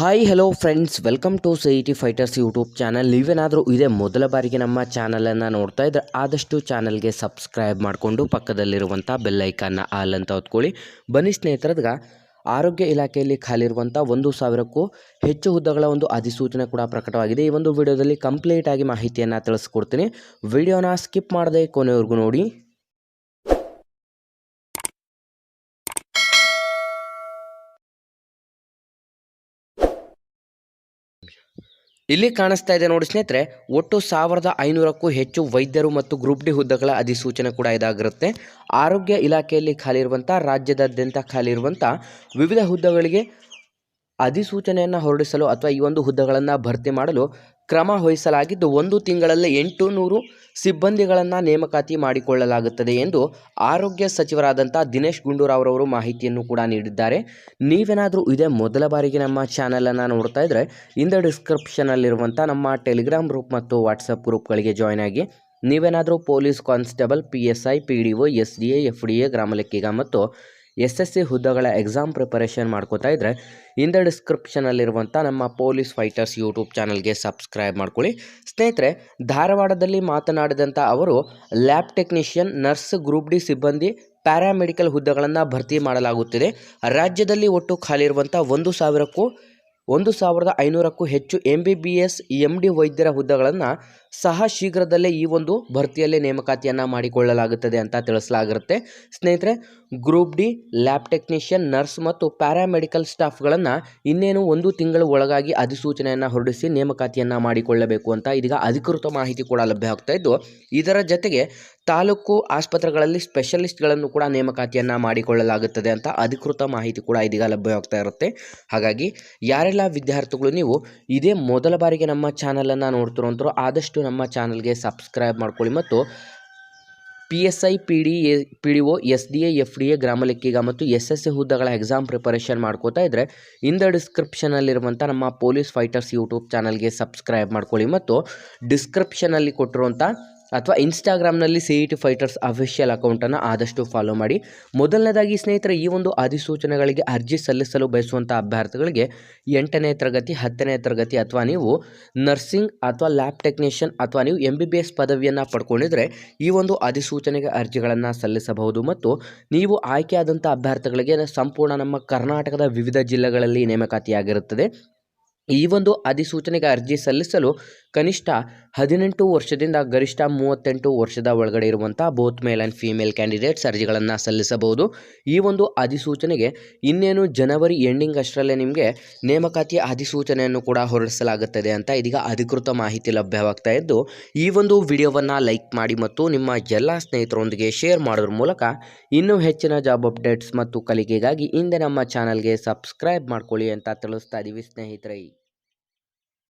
Hi hello friends welcome to C T fighters YouTube channel ನೀವೇನಾದರೂ ಇದೇ ಮೊದಲ ಬಾರಿಗೆ ನಮ್ಮ ಚಾನಲನ್ನು ನೋಡ್ತಾ ಇದ್ದರೆ ಆದಷ್ಟು ಚಾನಲ್ಗೆ ಸಬ್ಸ್ಕ್ರೈಬ್ ಮಾಡಿಕೊಂಡು ಪಕ್ಕದಲ್ಲಿರುವಂಥ ಬೆಲ್ಲೈಕನ್ನ ಆಲ್ ಅಂತ ಹೊತ್ಕೊಳ್ಳಿ. ಬನ್ನಿ ಸ್ನೇಹಿತರದ್ಗ, ಆರೋಗ್ಯ ಇಲಾಖೆಯಲ್ಲಿ ಖಾಲಿರುವಂಥ ಒಂದು ಸಾವಿರಕ್ಕೂ ಹೆಚ್ಚು ಹುದ್ದೆಗಳ ಒಂದು ಅಧಿಸೂಚನೆ ಕೂಡ ಪ್ರಕಟವಾಗಿದೆ. ಈ ಒಂದು ವಿಡಿಯೋದಲ್ಲಿ ಕಂಪ್ಲೀಟಾಗಿ ಮಾಹಿತಿಯನ್ನು ತಿಳಿಸ್ಕೊಡ್ತೀನಿ. ವಿಡಿಯೋನ ಸ್ಕಿಪ್ ಮಾಡದೆ ಕೊನೆಯವರೆಗೂ ನೋಡಿ. ಇಲ್ಲಿ ಕಾಣಿಸ್ತಾ ಇದೆ ನೋಡಿ ಸ್ನೇಹಿತರೆ, ಒಟ್ಟು ಸಾವಿರದ ಐನೂರಕ್ಕೂ ಹೆಚ್ಚು ವೈದ್ಯರು ಮತ್ತು ಗ್ರೂಪ್ ಡಿ ಹುದ್ದೆಗಳ ಅಧಿಸೂಚನೆ ಕೂಡ ಇದಾಗಿರುತ್ತೆ. ಆರೋಗ್ಯ ಇಲಾಖೆಯಲ್ಲಿ ಖಾಲಿ ಇರುವಂಥ ರಾಜ್ಯದಾದ್ಯಂತ ಖಾಲಿ ಇರುವಂಥ ವಿವಿಧ ಹುದ್ದೆಗಳಿಗೆ ಅಧಿಸೂಚನೆಯನ್ನು ಹೊರಡಿಸಲು ಅಥವಾ ಈ ಒಂದು ಹುದ್ದೆಗಳನ್ನು ಭರ್ತಿ ಮಾಡಲು ಕ್ರಮ ವಹಿಸಲಾಗಿದ್ದು ಒಂದು ತಿಂಗಳಲ್ಲೇ ಎಂಟು ನೂರು ಸಿಬ್ಬಂದಿಗಳನ್ನು ನೇಮಕಾತಿ ಮಾಡಿಕೊಳ್ಳಲಾಗುತ್ತದೆ ಎಂದು ಆರೋಗ್ಯ ಸಚಿವರಾದಂಥ ದಿನೇಶ್ ಗುಂಡೂರಾವ್ರವರು ಮಾಹಿತಿಯನ್ನು ಕೂಡ ನೀಡಿದ್ದಾರೆ. ನೀವೇನಾದರೂ ಇದೇ ಮೊದಲ ಬಾರಿಗೆ ನಮ್ಮ ಚಾನಲನ್ನು ನೋಡ್ತಾ ಇದ್ದರೆ ಇಂದ ಡಿಸ್ಕ್ರಿಪ್ಷನಲ್ಲಿರುವಂಥ ನಮ್ಮ ಟೆಲಿಗ್ರಾಮ್ ಗ್ರೂಪ್ ಮತ್ತು ವಾಟ್ಸಪ್ ಗ್ರೂಪ್ಗಳಿಗೆ ಜಾಯ್ನ್ ಆಗಿ, ನೀವೇನಾದರೂ police constable, P S I, P D O, S D A, F D A, ಗ್ರಾಮ ಲೆಕ್ಕಿಗ ಮತ್ತು ಎಸ್ ಎಸ್ ಸಿ ಹುದ್ದೆಗಳ ಎಕ್ಸಾಮ್ ಪ್ರಿಪರೇಷನ್ ಮಾಡ್ಕೋತಾ ಇದ್ದರೆ ಇಂದ ಡಿಸ್ಕ್ರಿಪ್ಷನಲ್ಲಿರುವಂಥ ನಮ್ಮ ಪೊಲೀಸ್ ಫೈಟರ್ಸ್ ಯೂಟ್ಯೂಬ್ ಚಾನಲ್ಗೆ ಸಬ್ಸ್ಕ್ರೈಬ್ ಮಾಡ್ಕೊಳ್ಳಿ. ಸ್ನೇಹಿತರೆ, ಧಾರವಾಡದಲ್ಲಿ ಮಾತನಾಡಿದಂಥ ಅವರು lab technician nurse group D ಸಿಬ್ಬಂದಿ ಪ್ಯಾರಾಮೆಡಿಕಲ್ ಹುದ್ದೆಗಳನ್ನು ಭರ್ತಿ ಮಾಡಲಾಗುತ್ತಿದೆ. ರಾಜ್ಯದಲ್ಲಿ ಒಟ್ಟು ಖಾಲಿ ಇರುವಂಥ ಒಂದು ಸಾವಿರಕ್ಕೂ, ಒಂದು ಸಾವಿರದ ಐನೂರಕ್ಕೂ ಹೆಚ್ಚು M B B S M D ವೈದ್ಯರ ಹುದ್ದೆಗಳನ್ನು ಸಹ ಶೀಘ್ರದಲ್ಲೇ ಈ ಒಂದು ಭರ್ತಿಯಲ್ಲೇ ನೇಮಕಾತಿಯನ್ನು ಮಾಡಿಕೊಳ್ಳಲಾಗುತ್ತದೆ ಅಂತ ತಿಳಿಸಲಾಗಿರುತ್ತೆ. ಸ್ನೇಹಿತರೆ group D lab technician, nurse ಮತ್ತು ಪ್ಯಾರಾಮೆಡಿಕಲ್ ಸ್ಟಾಫ್ಗಳನ್ನು ಇನ್ನೇನು ಒಂದು ತಿಂಗಳ ಒಳಗಾಗಿ ಅಧಿಸೂಚನೆಯನ್ನು ಹೊರಡಿಸಿ ನೇಮಕಾತಿಯನ್ನು ಮಾಡಿಕೊಳ್ಳಬೇಕು ಅಂತ ಇದೀಗ ಅಧಿಕೃತ ಮಾಹಿತಿ ಕೂಡ ಲಭ್ಯ ಆಗ್ತಾ ಇದ್ದು, ಇದರ ಜೊತೆಗೆ ತಾಲೂಕು ಆಸ್ಪತ್ರೆಗಳಲ್ಲಿ ಸ್ಪೆಷಲಿಸ್ಟ್ಗಳನ್ನು ಕೂಡ ನೇಮಕಾತಿಯನ್ನು ಮಾಡಿಕೊಳ್ಳಲಾಗುತ್ತದೆ ಅಂತ ಅಧಿಕೃತ ಮಾಹಿತಿ ಕೂಡ ಇದೀಗ ಲಭ್ಯವಾಗ್ತಾ ಇರುತ್ತೆ. ಹಾಗಾಗಿ ಯಾರೆಲ್ಲ ವಿದ್ಯಾರ್ಥಿಗಳು ನೀವು ಇದೇ ಮೊದಲ ಬಾರಿಗೆ ನಮ್ಮ ಚಾನಲನ್ನು ನೋಡ್ತಿರೋಂಥರು ಆದಷ್ಟು ನಮ್ಮ ಚಾನಲ್ಗೆ ಸಬ್ಸ್ಕ್ರೈಬ್ ಮಾಡ್ಕೊಳ್ಳಿ ಮತ್ತು P S I P D A P D O S D A F D A ಗ್ರಾಮ ಲೆಕ್ಕಿಗ ಮತ್ತು ಎಸ್ ಎಸ್ ಸಿ ಹುದ್ದೆಗಳ ಎಕ್ಸಾಮ್ ಪ್ರಿಪರೇಷನ್ ಮಾಡ್ಕೋತಾ ಇದ್ದರೆ ಇಂದ ಡಿಸ್ಕ್ರಿಪ್ಷನಲ್ಲಿರುವಂಥ ನಮ್ಮ ಪೊಲೀಸ್ ಫೈಟರ್ಸ್ ಯೂಟ್ಯೂಬ್ ಚಾನಲ್ಗೆ ಸಬ್ಸ್ಕ್ರೈಬ್ ಮಾಡ್ಕೊಳ್ಳಿ ಮತ್ತು ಡಿಸ್ಕ್ರಿಪ್ಷನಲ್ಲಿ ಕೊಟ್ಟಿರುವಂಥ ಅಥವಾ ಇನ್ಸ್ಟಾಗ್ರಾಮ್ನಲ್ಲಿ C E T fighters official ಅಕೌಂಟನ್ನು ಆದಷ್ಟು ಫಾಲೋ ಮಾಡಿ. ಮೊದಲನೇದಾಗಿ ಸ್ನೇಹಿತರೆ, ಈ ಒಂದು ಅಧಿಸೂಚನೆಗಳಿಗೆ ಅರ್ಜಿ ಸಲ್ಲಿಸಲು ಬಯಸುವಂಥ ಅಭ್ಯರ್ಥಿಗಳಿಗೆ ಎಂಟನೇ ತರಗತಿ, ಹತ್ತನೇ ತರಗತಿ ಅಥವಾ ನೀವು ನರ್ಸಿಂಗ್ ಅಥವಾ ಲ್ಯಾಬ್ ಟೆಕ್ನಿಷಿಯನ್ ಅಥವಾ ನೀವು ಎಂ ಬಿ ಬಿ ಎಸ್ ಪದವಿಯನ್ನು ಪಡ್ಕೊಂಡಿದ್ರೆ ಈ ಒಂದು ಅಧಿಸೂಚನೆಗೆ ಅರ್ಜಿಗಳನ್ನು ಸಲ್ಲಿಸಬಹುದು. ಮತ್ತು ನೀವು ಆಯ್ಕೆಯಾದಂಥ ಅಭ್ಯರ್ಥಿಗಳಿಗೆ ಸಂಪೂರ್ಣ ನಮ್ಮ ಕರ್ನಾಟಕದ ವಿವಿಧ ಜಿಲ್ಲೆಗಳಲ್ಲಿ ನೇಮಕಾತಿಯಾಗಿರುತ್ತದೆ. ಈ ಒಂದು ಅಧಿಸೂಚನೆಗೆ ಅರ್ಜಿ ಸಲ್ಲಿಸಲು ಕನಿಷ್ಠ ಹದಿನೆಂಟು ವರ್ಷದಿಂದ ಗರಿಷ್ಠ ಮೂವತ್ತೆಂಟು ವರ್ಷದ ಒಳಗಡೆ ಇರುವಂಥ both male and female candidates ಅರ್ಜಿಗಳನ್ನು ಸಲ್ಲಿಸಬಹುದು. ಈ ಒಂದು ಅಧಿಸೂಚನೆಗೆ ಇನ್ನೇನು ಜನವರಿ ಎಂಡಿಂಗ್ ಅಷ್ಟರಲ್ಲೇ ನಿಮಗೆ ನೇಮಕಾತಿಯ ಅಧಿಸೂಚನೆಯನ್ನು ಕೂಡ ಹೊರಡಿಸಲಾಗುತ್ತದೆ ಅಂತ ಇದೀಗ ಅಧಿಕೃತ ಮಾಹಿತಿ ಲಭ್ಯವಾಗ್ತಾ ಇದ್ದು, ಈ ಒಂದು ವಿಡಿಯೋವನ್ನು ಲೈಕ್ ಮಾಡಿ ಮತ್ತು ನಿಮ್ಮ ಎಲ್ಲ ಸ್ನೇಹಿತರೊಂದಿಗೆ ಶೇರ್ ಮಾಡೋದ್ರ ಮೂಲಕ ಇನ್ನೂ ಹೆಚ್ಚಿನ ಜಾಬ್ ಅಪ್ಡೇಟ್ಸ್ ಮತ್ತು ಕಲಿಕೆಗಾಗಿ ಹಿಂದೆ ನಮ್ಮ ಚಾನಲ್ಗೆ ಸಬ್ಸ್ಕ್ರೈಬ್ ಮಾಡ್ಕೊಳ್ಳಿ ಅಂತ ತಿಳಿಸ್ತಾ ಇದ್ದೀವಿ ಸ್ನೇಹಿತರೆ.